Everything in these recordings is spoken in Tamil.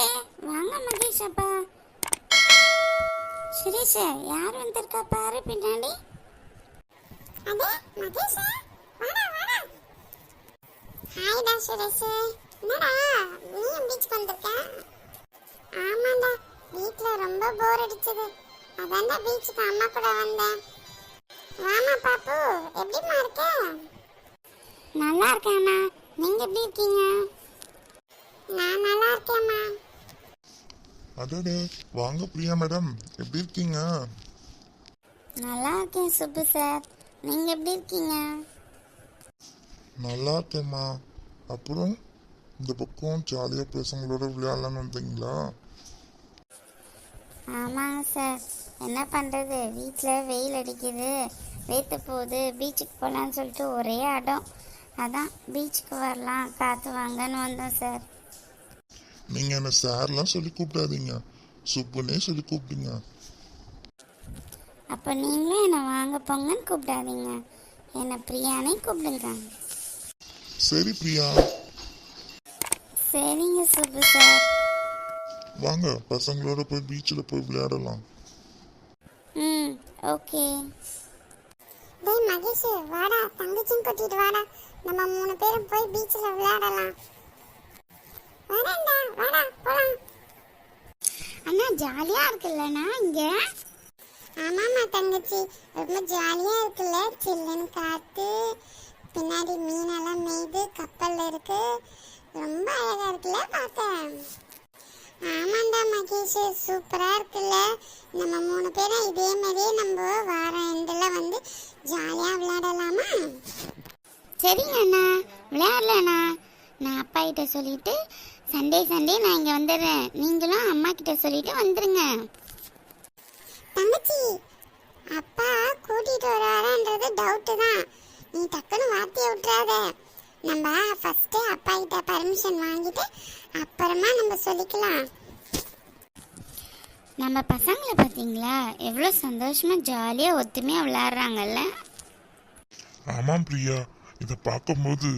வாங்க வாங்க மகேஷ் அப்பா. சுரேஷ் யார் வந்திருக்கா பாரு பின்னாடி. அடே மகேஷ் வாடா வாடா. ஹாய்டா சுரேஷ். என்னடா நீ பீச்சுக்கு வந்திருக்க வீட்ல ரொம்ப போர் அடிச்சது. அதான்டா பீச்சுக்கு அம்மா கூட வந்தேன். வாமா பாப்பு எப்படிமா இருக்க? நல்லா இருக்கேண்ணா நீங்க எப்படி இருக்கீங்க? நான் நல்லா இருக்கேம்மா அடடே வாங்க பிரியா மேடம். எப்படி இருக்கீங்க? நல்லா இருக்கேன் சுப்பு சார். நீங்க எப்படி இருக்கீங்க? நல்லா இருக்கேம்மா அப்புறம் இந்த பக்கம் ஜாலியாக பசங்களோட விளையாடலான்னு வந்தீங்களா? ஆமாங்க சார். என்ன பண்ணுறது வீட்டில் வெயில் அடிக்குது. வேத்து போகுது. பீச்சுக்கு போகலான்னு சொல்லிட்டு ஒரே அடம். அதான் பீச்சுக்கு வரலாம். காற்று வாங்கன்னு வந்தோம் சார். நீங்கள் என்ன சார்லாம் சொல்லி கூப்பிடாதீங்க. சுப்புனே சொல்லி கூப்பிடுங்க. அப்போ நீங்களும் என்னை வாங்க போங்கன்னு கூப்பிடாதீங்க. என்னை பிரியானே கூப்பிடுங்க. சரி பிரியா. சரிங்க சுப்பு சார். வாங்க பசங்களோட போய் பீச்சில் போய் விளையாடலாம். ம் ஓகே. டேய் மகேஷ் வாடா தங்கச்சியும் கூட்டிட்டு வாடா. நம்ம மூணு பேரும் போய் பீச்சில் விளையாடலாம். வாடா போலாம். அண்ணா ஜாலியா இருக்குல்லண்ணா இங்க? ஆமாம்மா தங்கச்சி. ரொம்ப ஜாலியா இருக்குல்ல? சில்லுன்னு காத்து பின்னாடி மீனெல்லாம் மேய்து கப்பல்ல இருக்கு. ரொம்ப அழகா இருக்குல்ல பார்க்க? ஆமாண்டா மகேஷ் சூப்பரா இருக்குல்ல. நம்ம மூணு பேரும் இதே மாதிரியே நம்ம வாரம் எண்டில் வந்து ஜாலியாக விளையாடலாமா? சரிங்க அண்ணா விளையாடலண்ணா. நான் அப்பா கிட்ட சொல்லிட்டு சண்டே சண்டே நான் இங்கே வந்துடுறேன். நீங்களும் அம்மா கிட்ட சொல்லிட்டு வந்துருங்க. தங்கச்சி அப்பா கூட்டிட்டு வரான்றது டவுட்டு தான். நீ டக்குன்னு வார்த்தையை விட்டுறாத. நம்ம ஃபர்ஸ்ட் அப்பா கிட்ட பர்மிஷன் வாங்கிட்டு அப்புறமா நம்ம சொல்லிக்கலாம். நம்ம பசங்களை பார்த்தீங்களா? எவ்வளோ சந்தோஷமா ஜாலியாக ஒத்துமையாக விளையாடுறாங்கல்ல? ஆமாம் பிரியா. இதை பார்க்கும்போது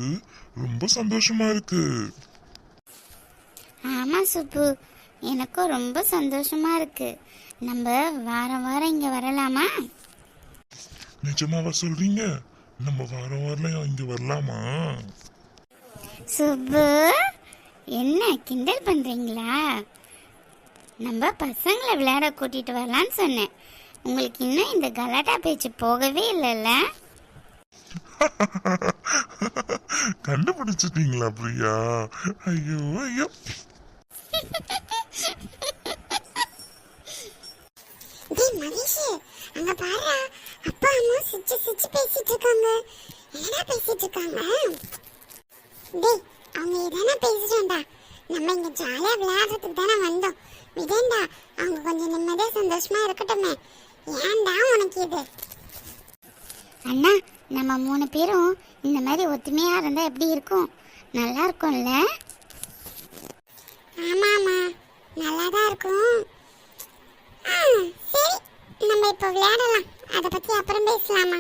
ரொம்ப சந்தோஷமா இருக்கு. ஆமாம் சுப்பு. எனக்கும் ரொம்ப சந்தோஷமா இருக்கு. நம்ம வாரம் வாரம் இங்கே வரலாமா? நிஜமாவா சொல்றீங்க? நம்ம வாரம் வாரம் இங்க வரலாமா? சுப்பு என்ன கிண்டல் பண்ணுறீங்களா நம்ம பசங்களை விளையாட கூட்டிட்டு வரலான்னு சொன்னேன். உங்களுக்கு இன்னும் இந்த கலாட்டா பேச்சு போகவே இல்லைல்ல? கண்டுபிடிச்சிட்டீங்களா பிரியா? ஐயோ ஐயோ. டேய் மகேஷ் அங்க பாரு அப்பா அம்மா சிச்சு சிச்சு பேசிட்டு இருக்காங்க என்னடா பேசிட்டு இருக்காங்க டேய் அவங்க எதனா பேசிட்டோம்டா நம்ம இங்க ஜாலியா விளையாடுறதுக்கு தானே வந்தோம். விடேண்டா அவங்க கொஞ்சம் நிம்மதியா சந்தோஷமா இருக்கட்டுமே. ஏன்டா உனக்கு இது? அண்ணா நம்ம மூணு பேரும் இந்த மாதிரி ஒத்துமையா இருந்தா எப்படி இருக்கும்? நல்லா இருக்கும்ல? ஆமாம்மா. நல்லா தான் இருக்கும் சரி. நம்ம இப்போ விளையாடலாம். அதை பத்தி அப்புறம் பேசலாமா